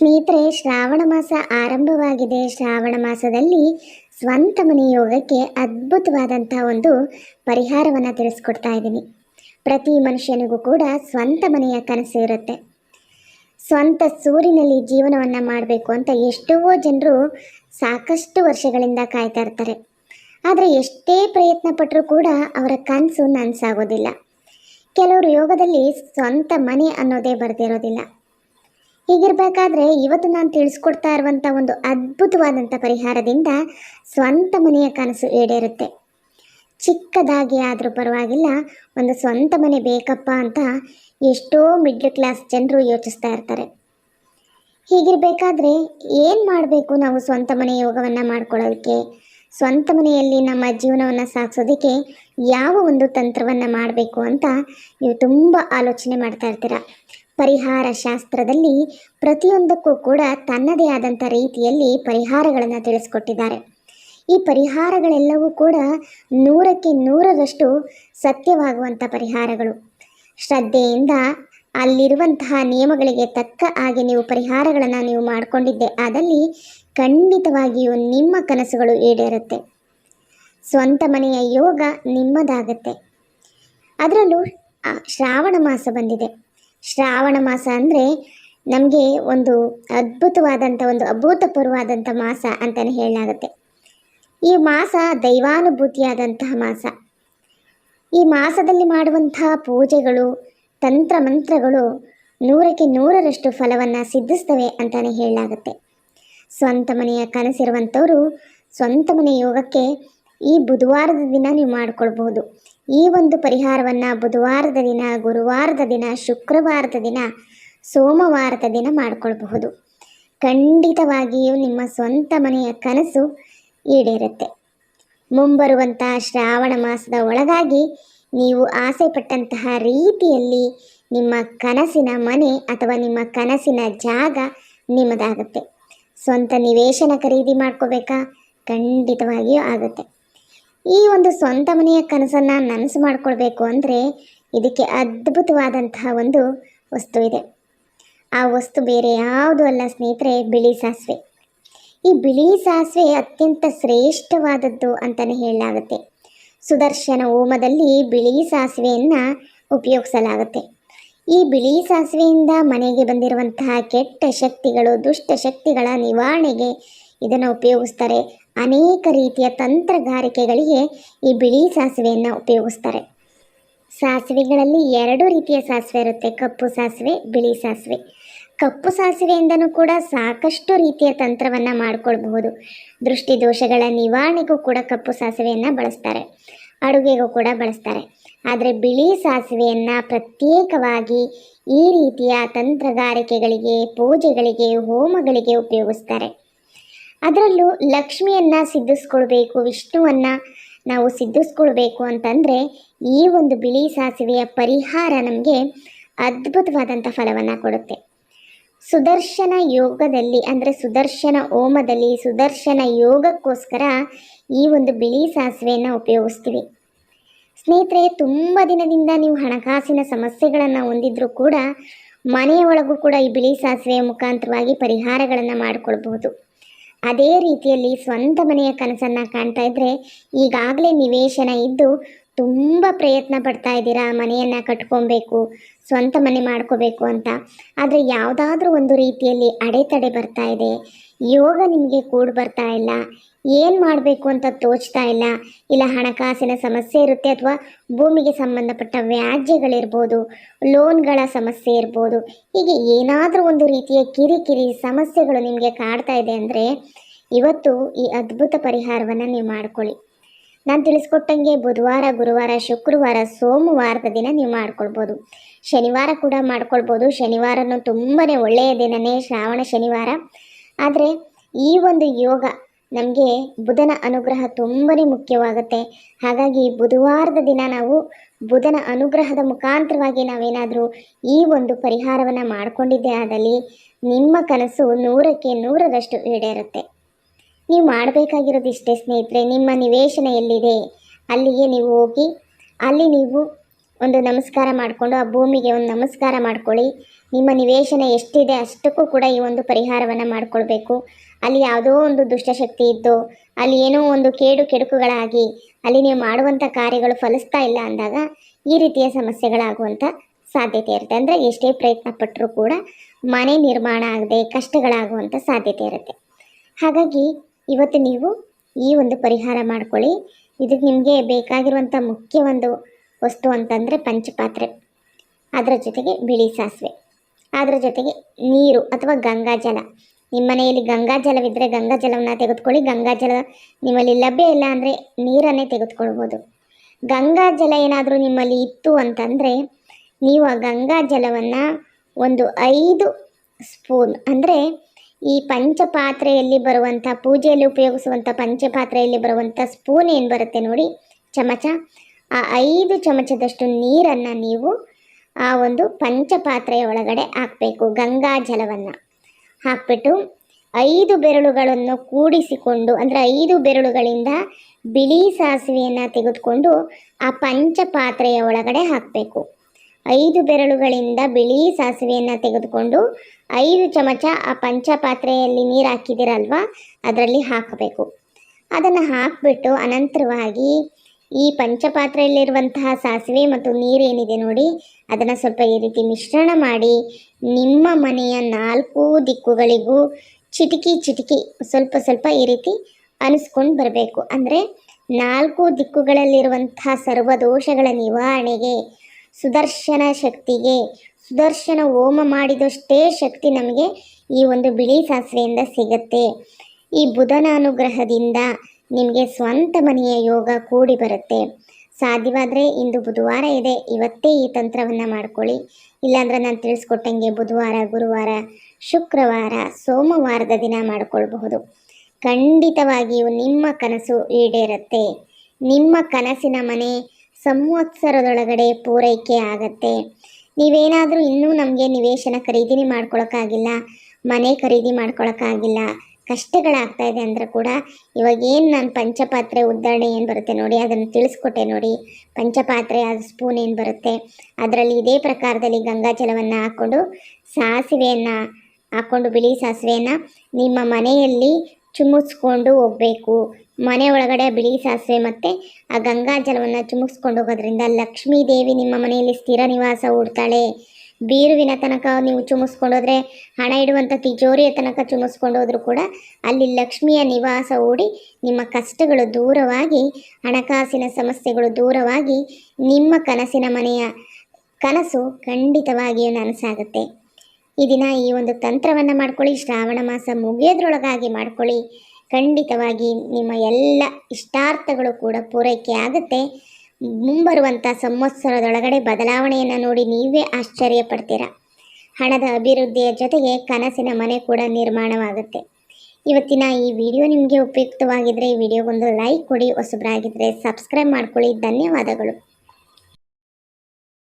ಸ್ನೇಹಿತರೆ, ಶ್ರಾವಣ ಮಾಸ ಆರಂಭವಾಗಿದೆ. ಶ್ರಾವಣ ಮಾಸದಲ್ಲಿ ಸ್ವಂತ ಮನೆ ಯೋಗಕ್ಕೆ ಅದ್ಭುತವಾದಂಥ ಒಂದು ಪರಿಹಾರವನ್ನು ತಿಳಿಸ್ಕೊಡ್ತಾ ಇದ್ದೀನಿ. ಪ್ರತಿ ಮನುಷ್ಯನಿಗೂ ಕೂಡ ಸ್ವಂತ ಮನೆಯ ಕನಸು ಇರುತ್ತೆ. ಸ್ವಂತ ಸೂರಿನಲ್ಲಿ ಜೀವನವನ್ನು ಮಾಡಬೇಕು ಅಂತ ಎಷ್ಟೋ ಜನರು ಸಾಕಷ್ಟು ವರ್ಷಗಳಿಂದ ಕಾಯ್ತಾ ಇರ್ತಾರೆ. ಆದರೆ ಎಷ್ಟೇ ಪ್ರಯತ್ನ ಪಟ್ಟರೂ ಕೂಡ ಅವರ ಕನಸು ನನಸಾಗೋದಿಲ್ಲ. ಕೆಲವರು ಯೋಗದಲ್ಲಿ ಸ್ವಂತ ಮನೆ ಅನ್ನೋದೇ ಬರ್ದಿರೋದಿಲ್ಲ. ಹೀಗಿರಬೇಕಾದ್ರೆ ಇವತ್ತು ನಾನು ತಿಳಿಸ್ಕೊಡ್ತಾ ಇರುವಂಥ ಒಂದು ಅದ್ಭುತವಾದಂಥ ಪರಿಹಾರದಿಂದ ಸ್ವಂತ ಮನೆಯ ಕನಸು ಈಡೇರುತ್ತೆ. ಚಿಕ್ಕದಾಗಿ ಆದರೂ ಪರವಾಗಿಲ್ಲ, ಒಂದು ಸ್ವಂತ ಮನೆ ಬೇಕಪ್ಪ ಅಂತ ಎಷ್ಟೋ ಮಿಡ್ಲ್ ಕ್ಲಾಸ್ ಜನರು ಯೋಚಿಸ್ತಾ ಇರ್ತಾರೆ. ಹೀಗಿರಬೇಕಾದ್ರೆ ಏನು ಮಾಡಬೇಕು ನಾವು ಸ್ವಂತ ಮನೆ ಯೋಗವನ್ನು ಮಾಡ್ಕೊಳ್ಳೋದಕ್ಕೆ? ಸ್ವಂತ ಮನೆಯಲ್ಲಿ ನಮ್ಮ ಜೀವನವನ್ನು ಸಾಗಿಸೋದಕ್ಕೆ ಯಾವ ಒಂದು ತಂತ್ರವನ್ನು ಮಾಡಬೇಕು ಅಂತ ನೀವು ತುಂಬ ಆಲೋಚನೆ ಮಾಡ್ತಾ ಇರ್ತೀರ. ಪರಿಹಾರ ಶಾಸ್ತ್ರದಲ್ಲಿ ಪ್ರತಿಯೊಂದಕ್ಕೂ ಕೂಡ ತನ್ನದೇ ಆದಂಥ ರೀತಿಯಲ್ಲಿ ಪರಿಹಾರಗಳನ್ನು ತಿಳಿಸ್ಕೊಟ್ಟಿದ್ದಾರೆ. ಈ ಪರಿಹಾರಗಳೆಲ್ಲವೂ ಕೂಡ ನೂರಕ್ಕೆ ನೂರರಷ್ಟು ಸತ್ಯವಾಗುವಂಥ ಪರಿಹಾರಗಳು. ಶ್ರದ್ಧೆಯಿಂದ ಅಲ್ಲಿರುವಂತಹ ನಿಯಮಗಳಿಗೆ ತಕ್ಕ ಹಾಗೆ ನೀವು ಪರಿಹಾರಗಳನ್ನು ನೀವು ಮಾಡಿಕೊಂಡಿದ್ದೆ, ಆದಲ್ಲಿ ಖಂಡಿತವಾಗಿಯೂ ನಿಮ್ಮ ಕನಸುಗಳು ಈಡೇರುತ್ತೆ. ಸ್ವಂತ ಮನೆಯ ಯೋಗ ನಿಮ್ಮದಾಗತ್ತೆ. ಅದರಲ್ಲೂ ಶ್ರಾವಣ ಮಾಸ ಬಂದಿದೆ. ಶ್ರಾವಣ ಮಾಸ ಅಂದರೆ ನಮಗೆ ಒಂದು ಅದ್ಭುತವಾದಂಥ ಒಂದು ಅಭೂತಪೂರ್ವವಾದಂಥ ಮಾಸ ಅಂತಲೇ ಹೇಳಲಾಗುತ್ತೆ. ಈ ಮಾಸ ದೈವಾನುಭೂತಿಯಾದಂತಹ ಮಾಸ. ಈ ಮಾಸದಲ್ಲಿ ಮಾಡುವಂತಹ ಪೂಜೆಗಳು ತಂತ್ರ ಮಂತ್ರಗಳು ನೂರಕ್ಕೆ ನೂರರಷ್ಟು ಫಲವನ್ನು ಸಿದ್ಧಿಸ್ತವೆ ಅಂತಲೇ ಹೇಳಲಾಗುತ್ತೆ. ಸ್ವಂತ ಮನೆಯ ಕನಸಿರುವಂಥವರು ಸ್ವಂತ ಮನೆ ಯೋಗಕ್ಕೆ ಈ ಬುಧವಾರದ ದಿನ ನೀವು ಮಾಡ್ಕೊಳ್ಬಹುದು. ಈ ಒಂದು ಪರಿಹಾರವನ್ನು ಬುಧವಾರದ ದಿನ, ಗುರುವಾರದ ದಿನ, ಶುಕ್ರವಾರದ ದಿನ, ಸೋಮವಾರದ ದಿನ ಮಾಡಿಕೊಳ್ಬಹುದು. ಖಂಡಿತವಾಗಿಯೂ ನಿಮ್ಮ ಸ್ವಂತ ಮನೆಯ ಕನಸು ಈಡೇರುತ್ತೆ. ಮುಂಬರುವಂಥ ಶ್ರಾವಣ ಮಾಸದ ಒಳಗಾಗಿ ನೀವು ಆಸೆ ಪಟ್ಟಂತಹ ರೀತಿಯಲ್ಲಿ ನಿಮ್ಮ ಕನಸಿನ ಮನೆ ಅಥವಾ ನಿಮ್ಮ ಕನಸಿನ ಜಾಗ ನಿಮ್ಮದಾಗುತ್ತೆ. ಸ್ವಂತ ನಿವೇಶನ ಖರೀದಿ ಮಾಡ್ಕೋಬೇಕಾ? ಖಂಡಿತವಾಗಿಯೂ ಆಗುತ್ತೆ. ಈ ಒಂದು ಸ್ವಂತ ಮನೆಯ ಕನಸನ್ನು ನನಸು ಮಾಡಿಕೊಳ್ಬೇಕು ಅಂದರೆ ಇದಕ್ಕೆ ಅದ್ಭುತವಾದಂತಹ ಒಂದು ವಸ್ತು ಇದೆ. ಆ ವಸ್ತು ಬೇರೆ ಯಾವುದೂ ಅಲ್ಲ ಸ್ನೇಹಿತರೆ, ಬಿಳಿ ಸಾಸಿವೆ. ಈ ಬಿಳಿ ಸಾಸಿವೆ ಅತ್ಯಂತ ಶ್ರೇಷ್ಠವಾದದ್ದು ಅಂತಲೇ ಹೇಳಲಾಗುತ್ತೆ. ಸುದರ್ಶನ ಹೋಮದಲ್ಲಿ ಬಿಳಿ ಸಾಸಿವೆಯನ್ನು ಉಪಯೋಗಿಸಲಾಗುತ್ತೆ. ಈ ಬಿಳಿ ಸಾಸಿವೆಯಿಂದ ಮನೆಗೆ ಬಂದಿರುವಂತಹ ಕೆಟ್ಟ ಶಕ್ತಿಗಳು, ದುಷ್ಟ ಶಕ್ತಿಗಳ ನಿವಾರಣೆಗೆ ಇದನ್ನು ಉಪಯೋಗಿಸ್ತಾರೆ. ಅನೇಕ ರೀತಿಯ ತಂತ್ರಗಾರಿಕೆಗಳಿಗೆ ಈ ಬಿಳಿ ಸಾಸಿವೆಯನ್ನು ಉಪಯೋಗಿಸ್ತಾರೆ. ಸಾಸಿವೆಗಳಲ್ಲಿ ಎರಡು ರೀತಿಯ ಸಾಸಿವೆ ಇರುತ್ತೆ. ಕಪ್ಪು ಸಾಸಿವೆ, ಬಿಳಿ ಸಾಸಿವೆ. ಕಪ್ಪು ಸಾಸಿವೆಯಿಂದನೂ ಕೂಡ ಸಾಕಷ್ಟು ರೀತಿಯ ತಂತ್ರವನ್ನು ಮಾಡಿಕೊಳ್ಬಹುದು. ದೃಷ್ಟಿ ದೋಷಗಳ ನಿವಾರಣೆಗೂ ಕೂಡ ಕಪ್ಪು ಸಾಸಿವೆಯನ್ನು ಬಳಸ್ತಾರೆ. ಅಡುಗೆಗೂ ಕೂಡ ಬಳಸ್ತಾರೆ. ಆದರೆ ಬಿಳಿ ಸಾಸಿವೆಯನ್ನು ಪ್ರತ್ಯೇಕವಾಗಿ ಈ ರೀತಿಯ ತಂತ್ರಗಾರಿಕೆಗಳಿಗೆ, ಪೂಜೆಗಳಿಗೆ, ಹೋಮಗಳಿಗೆ ಉಪಯೋಗಿಸ್ತಾರೆ. ಅದರಲ್ಲೂ ಲಕ್ಷ್ಮಿಯನ್ನು ಸಿದ್ಧಿಸ್ಕೊಳ್ಬೇಕು, ವಿಷ್ಣುವನ್ನು ನಾವು ಸಿದ್ಧಿಸ್ಕೊಳ್ಬೇಕು ಅಂತಂದರೆ ಈ ಒಂದು ಬಿಳಿ ಸಾಸಿವೆಯ ಪರಿಹಾರ ನಮಗೆ ಅದ್ಭುತವಾದಂಥ ಫಲವನ್ನು ಕೊಡುತ್ತೆ. ಸುದರ್ಶನ ಯೋಗದಲ್ಲಿ ಅಂದರೆ ಸುದರ್ಶನ ಓಮದಲ್ಲಿ ಸುದರ್ಶನ ಯೋಗಕ್ಕೋಸ್ಕರ ಈ ಒಂದು ಬಿಳಿ ಸಾಸಿವೆಯನ್ನು ಉಪಯೋಗಿಸ್ತೀವಿ. ಸ್ನೇಹಿತರೆ, ತುಂಬ ದಿನದಿಂದ ನೀವು ಹಣಕಾಸಿನ ಸಮಸ್ಯೆಗಳನ್ನು ಹೊಂದಿದ್ರೂ ಕೂಡ ಮನೆಯ ಒಳಗೂ ಕೂಡ ಈ ಬಿಳಿ ಸಾಸಿವೆಯ ಮುಖಾಂತರವಾಗಿ ಪರಿಹಾರಗಳನ್ನು ಮಾಡಿಕೊಳ್ಬಹುದು. ಅದೇ ರೀತಿಯಲ್ಲಿ ಸ್ವಂತ ಮನೆಯ ಕನಸನ್ನು ಕಾಣ್ತಾ ಇದ್ದರೆ ಈಗಾಗಲೇ ನಿವೇಶನ ಇದ್ದು ತುಂಬ ಪ್ರಯತ್ನ ಪಡ್ತಾ ಇದ್ದೀರಾ ಮನೆಯನ್ನು ಕಟ್ಕೊಬೇಕು, ಸ್ವಂತ ಮನೆ ಮಾಡ್ಕೋಬೇಕು ಅಂತ. ಆದರೆ ಯಾವುದಾದ್ರೂ ಒಂದು ರೀತಿಯಲ್ಲಿ ಅಡೆತಡೆ ಬರ್ತಾ ಇದೆ. ಯೋಗ ನಿಮಗೆ ಕೂಡಿ ಬರ್ತಾ ಇಲ್ಲ. ಏನು ಮಾಡಬೇಕು ಅಂತ ತೋಚ್ತಾ ಇಲ್ಲ. ಇಲ್ಲ, ಹಣಕಾಸಿನ ಸಮಸ್ಯೆ ಇರುತ್ತೆ ಅಥವಾ ಭೂಮಿಗೆ ಸಂಬಂಧಪಟ್ಟ ವ್ಯಾಜ್ಯಗಳಿರ್ಬೋದು, ಲೋನ್ಗಳ ಸಮಸ್ಯೆ ಇರ್ಬೋದು. ಹೀಗೆ ಏನಾದರೂ ಒಂದು ರೀತಿಯ ಕಿರಿಕಿರಿ ಸಮಸ್ಯೆಗಳು ನಿಮಗೆ ಕಾಡ್ತಾ ಇದೆ ಅಂದರೆ ಇವತ್ತು ಈ ಅದ್ಭುತ ಪರಿಹಾರವನ್ನು ನೀವು ಮಾಡ್ಕೊಳ್ಳಿ. ನಾನು ತಿಳಿಸ್ಕೊಟ್ಟಂಗೆ ಬುಧವಾರ, ಗುರುವಾರ, ಶುಕ್ರವಾರ, ಸೋಮವಾರದ ದಿನ ನೀವು ಮಾಡ್ಕೊಳ್ಬೋದು. ಶನಿವಾರ ಕೂಡ ಮಾಡ್ಕೊಳ್ಬೋದು. ಶನಿವಾರನೂ ತುಂಬಾ ಒಳ್ಳೆಯ ದಿನನೇ ಶ್ರಾವಣ ಶನಿವಾರ. ಆದರೆ ಈ ಒಂದು ಯೋಗ ನಮಗೆ ಬುಧನ ಅನುಗ್ರಹ ತುಂಬಾ ಮುಖ್ಯವಾಗುತ್ತೆ. ಹಾಗಾಗಿ ಬುಧವಾರದ ದಿನ ನಾವು ಬುಧನ ಅನುಗ್ರಹದ ಮುಖಾಂತರವಾಗಿ ನಾವೇನಾದರೂ ಈ ಒಂದು ಪರಿಹಾರವನ್ನು ಮಾಡಿಕೊಂಡಿದ್ದೇ ಆದಲ್ಲಿ ನಿಮ್ಮ ಕನಸು ನೂರಕ್ಕೆ ನೂರರಷ್ಟು ಈಡೇರುತ್ತೆ. ನೀವು ಮಾಡಬೇಕಾಗಿರೋದು ಇಷ್ಟೇ ಸ್ನೇಹಿತರೆ, ನಿಮ್ಮ ನಿವೇಶನ ಎಲ್ಲಿದೆ? ಅಲ್ಲಿಗೆ ನೀವು ಹೋಗಿ, ಅಲ್ಲಿ ನೀವು ಒಂದು ನಮಸ್ಕಾರ ಮಾಡಿಕೊಂಡು ಆ ಭೂಮಿಗೆ ಒಂದು ನಮಸ್ಕಾರ ಮಾಡ್ಕೊಳ್ಳಿ. ನಿಮ್ಮ ನಿವೇಶನ ಎಷ್ಟಿದೆ ಅಷ್ಟಕ್ಕೂ ಕೂಡ ಈ ಒಂದು ಪರಿಹಾರವನ್ನು ಮಾಡಿಕೊಳ್ಬೇಕು. ಅಲ್ಲಿ ಯಾವುದೋ ಒಂದು ದುಷ್ಟಶಕ್ತಿ ಇದ್ದು, ಅಲ್ಲಿ ಏನೋ ಒಂದು ಕೇಡು ಕೆಡುಕುಗಳಾಗಿ, ಅಲ್ಲಿ ನೀವು ಮಾಡುವಂಥ ಕಾರ್ಯಗಳು ಫಲಿಸ್ತಾ ಇಲ್ಲ ಅಂದಾಗ ಈ ರೀತಿಯ ಸಮಸ್ಯೆಗಳಾಗುವಂಥ ಸಾಧ್ಯತೆ ಇರುತ್ತೆ. ಅಂದರೆ ಎಷ್ಟೇ ಪ್ರಯತ್ನ ಪಟ್ಟರೂ ಕೂಡ ಮನೆ ನಿರ್ಮಾಣ ಆಗದೆ ಕಷ್ಟಗಳಾಗುವಂಥ ಸಾಧ್ಯತೆ ಇರುತ್ತೆ. ಹಾಗಾಗಿ ಇವತ್ತು ನೀವು ಈ ಒಂದು ಪರಿಹಾರ ಮಾಡ್ಕೊಳ್ಳಿ. ಇದಕ್ಕೆ ನಿಮಗೆ ಬೇಕಾಗಿರುವಂಥ ಮುಖ್ಯ ಒಂದು ವಸ್ತು ಅಂತಂದರೆ ಪಂಚಪಾತ್ರೆ. ಅದರ ಜೊತೆಗೆ ಬಿಳಿ ಸಾಸಿವೆ. ಅದರ ಜೊತೆಗೆ ನೀರು ಅಥವಾ ಗಂಗಾಜಲ ನಿಮ್ಮ ಮನೆಯಲ್ಲಿ ಗಂಗಾಜಲವಿದ್ದರೆ ಗಂಗಾಜಲವನ್ನು ತೆಗೆದುಕೊಳ್ಳಿ. ಗಂಗಾಜಲ ನಿಮ್ಮಲ್ಲಿ ಲಭ್ಯ ಇಲ್ಲ ಅಂದರೆ ನೀರನ್ನೇ ತೆಗೆದುಕೊಳ್ಬೋದು. ಗಂಗಾಜಲ ಏನಾದರೂ ನಿಮ್ಮಲ್ಲಿ ಇತ್ತು ಅಂತಂದರೆ ನೀವು ಆ ಗಂಗಾಜಲವನ್ನು ಒಂದು ಐದು ಸ್ಪೂನ್ ಅಂದರೆ ಈ ಪಂಚಪಾತ್ರೆಯಲ್ಲಿ ಬರುವಂಥ ಪೂಜೆಯಲ್ಲಿ ಉಪಯೋಗಿಸುವಂಥ ಪಂಚಪಾತ್ರೆಯಲ್ಲಿ ಬರುವಂಥ ಸ್ಪೂನ್ ಏನು ಬರುತ್ತೆ ನೋಡಿ. ಚಮಚ ಆ ಐದು ಚಮಚದಷ್ಟು ನೀರನ್ನು ನೀವು ಆ ಒಂದು ಪಂಚಪಾತ್ರೆಯ ಒಳಗಡೆ ಹಾಕಬೇಕು, ಗಂಗಾ ಜಲವನ್ನು. ಹಾಕ್ಬಿಟ್ಟು ಐದು ಬೆರಳುಗಳನ್ನು ಕೂಡಿಸಿಕೊಂಡು, ಅಂದರೆ ಐದು ಬೆರಳುಗಳಿಂದ ಬಿಳಿ ಸಾಸಿವೆಯನ್ನು ತೆಗೆದುಕೊಂಡು ಆ ಪಂಚಪಾತ್ರೆಯ ಒಳಗಡೆ ಹಾಕಬೇಕು. ಐದು ಬೆರಳುಗಳಿಂದ ಬಿಳಿ ಸಾಸಿವೆಯನ್ನು ತೆಗೆದುಕೊಂಡು ಐದು ಚಮಚ ಆ ಪಂಚಪಾತ್ರೆಯಲ್ಲಿ ನೀರು ಹಾಕಿದ್ದೀರಲ್ವ, ಅದರಲ್ಲಿ ಹಾಕಬೇಕು. ಅದನ್ನು ಹಾಕಿಬಿಟ್ಟು ಅನಂತರವಾಗಿ ಈ ಪಂಚಪಾತ್ರೆಯಲ್ಲಿರುವಂತಹ ಸಾಸಿವೆ ಮತ್ತು ನೀರು ಏನಿದೆ ನೋಡಿ, ಅದನ್ನು ಸ್ವಲ್ಪ ಈ ರೀತಿ ಮಿಶ್ರಣ ಮಾಡಿ, ನಿಮ್ಮ ಮನೆಯ ನಾಲ್ಕು ದಿಕ್ಕುಗಳಿಗೂ ಚಿಟಿಕಿ ಚಿಟಿಕಿ ಸ್ವಲ್ಪ ಸ್ವಲ್ಪ ಈ ರೀತಿ ಅನಿಸ್ಕೊಂಡು ಬರಬೇಕು. ಅಂದರೆ ನಾಲ್ಕು ದಿಕ್ಕುಗಳಲ್ಲಿರುವಂತಹ ಸರ್ವದೋಷಗಳ ನಿವಾರಣೆಗೆ, ಸುದರ್ಶನ ಶಕ್ತಿಗೆ, ಸುದರ್ಶನ ಹೋಮ ಮಾಡಿದಷ್ಟೇ ಶಕ್ತಿ ನಮಗೆ ಈ ಒಂದು ಬಿಳಿ ಸಾಸಿವೆಯಿಂದ ಸಿಗತ್ತೆ. ಈ ಬುಧನ ಅನುಗ್ರಹದಿಂದ ನಿಮಗೆ ಸ್ವಂತ ಮನೆಯ ಯೋಗ ಕೂಡಿ ಬರುತ್ತೆ. ಸಾಧ್ಯವಾದರೆ ಇಂದು ಬುಧವಾರ ಇದೆ. ಇವತ್ತೇ ಈ ತಂತ್ರವನ್ನು ಮಾಡ್ಕೊಳ್ಳಿ. ಇಲ್ಲಾಂದ್ರೆ ನಾನು ತಿಳಿಸ್ಕೊಟ್ಟಂಗೆ ಬುಧವಾರ, ಗುರುವಾರ, ಶುಕ್ರವಾರ, ಸೋಮವಾರದ ದಿನ ಮಾಡಿಕೊಳ್ಬಹುದು. ಖಂಡಿತವಾಗಿಯೂ ನಿಮ್ಮ ಕನಸು ಈಡೇರುತ್ತೆ. ನಿಮ್ಮ ಕನಸಿನ ಮನೆ ಸಂವತ್ಸರದೊಳಗಡೆ ಪೂರೈಕೆ ಆಗತ್ತೆ. ನೀವೇನಾದರೂ ಇನ್ನೂ ನಮಗೆ ನಿವೇಶನ ಖರೀದಿನೇ ಮಾಡ್ಕೊಳಕ್ಕಾಗಿಲ್ಲ, ಮನೆ ಖರೀದಿ ಮಾಡ್ಕೊಳಕ್ಕಾಗಿಲ್ಲ ಕಷ್ಟಗಳಾಗ್ತಾ ಇದೆ ಅಂದರೆ ಕೂಡ ಇವಾಗ ಏನು ನಾನು ಪಂಚಪಾತ್ರೆ ಉದ್ದಾರಣೆ ಏನು ಬರುತ್ತೆ ನೋಡಿ, ಅದನ್ನು ತಿಳಿಸ್ಕೊಟ್ಟೆ ನೋಡಿ. ಪಂಚಪಾತ್ರೆ ಅದು ಸ್ಪೂನ್ ಏನು ಬರುತ್ತೆ, ಅದರಲ್ಲಿ ಇದೇ ಪ್ರಕಾರದಲ್ಲಿ ಗಂಗಾಜಲವನ್ನು ಹಾಕ್ಕೊಂಡು ಸಾಸಿವೆಯನ್ನು ಹಾಕ್ಕೊಂಡು, ಬಿಳಿ ಸಾಸಿವೆಯನ್ನು ನಿಮ್ಮ ಮನೆಯಲ್ಲಿ ಚುಮುಕ್ಸ್ಕೊಂಡು ಹೋಗಬೇಕು. ಮನೆ ಒಳಗಡೆ ಬಿಳಿ ಸಾಸಿವೆ ಮತ್ತು ಆ ಗಂಗಾಜಲವನ್ನು ಚುಮುಕ್ಸ್ಕೊಂಡು ಹೋಗೋದ್ರಿಂದ ಲಕ್ಷ್ಮೀ ದೇವಿ ನಿಮ್ಮ ಮನೆಯಲ್ಲಿ ಸ್ಥಿರ ನಿವಾಸ ಹೂಡ್ತಾಳೆ. ಬೀರುವಿನ ತನಕ ನೀವು ಚುಮಿಸ್ಕೊಂಡೋದ್ರೆ ಹಣ ಇಡುವಂಥ ತಿಜೋರಿಯ ತನಕ ಚುಮಿಸ್ಕೊಂಡೋದ್ರೂ ಕೂಡ ಅಲ್ಲಿ ಲಕ್ಷ್ಮಿಯ ನಿವಾಸ ಓಡಿ ನಿಮ್ಮ ಕಷ್ಟಗಳು ದೂರವಾಗಿ, ಹಣಕಾಸಿನ ಸಮಸ್ಯೆಗಳು ದೂರವಾಗಿ ನಿಮ್ಮ ಕನಸಿನ ಮನೆಯ ಕನಸು ಖಂಡಿತವಾಗಿಯೂ ನನಸಾಗುತ್ತೆ. ಈ ದಿನ ಈ ಒಂದು ತಂತ್ರವನ್ನು ಮಾಡ್ಕೊಳ್ಳಿ, ಶ್ರಾವಣ ಮಾಸ ಮುಗಿಯೋದ್ರೊಳಗಾಗಿ ಮಾಡ್ಕೊಳ್ಳಿ. ಖಂಡಿತವಾಗಿ ನಿಮ್ಮ ಎಲ್ಲ ಇಷ್ಟಾರ್ಥಗಳು ಕೂಡ ಪೂರೈಕೆ ಆಗುತ್ತೆ. ಮುಂಬರುವಂಥ ಸಂವತ್ಸರದೊಳಗಡೆ ಬದಲಾವಣೆಯನ್ನು ನೋಡಿ ನೀವೇ ಆಶ್ಚರ್ಯ ಪಡ್ತೀರಾ ಹಣದ ಅಭಿವೃದ್ಧಿಯ ಜೊತೆಗೆ ಕನಸಿನ ಮನೆ ಕೂಡ ನಿರ್ಮಾಣವಾಗುತ್ತೆ. ಇವತ್ತಿನ ಈ ವಿಡಿಯೋ ನಿಮಗೆ ಉಪಯುಕ್ತವಾಗಿದ್ದರೆ ಈ ವಿಡಿಯೋಗೊಂದು ಲೈಕ್ ಕೊಡಿ ಹೊಸಬರಾಗಿದ್ದರೆ ಸಬ್ಸ್ಕ್ರೈಬ್ ಮಾಡ್ಕೊಳ್ಳಿ. ಧನ್ಯವಾದಗಳು.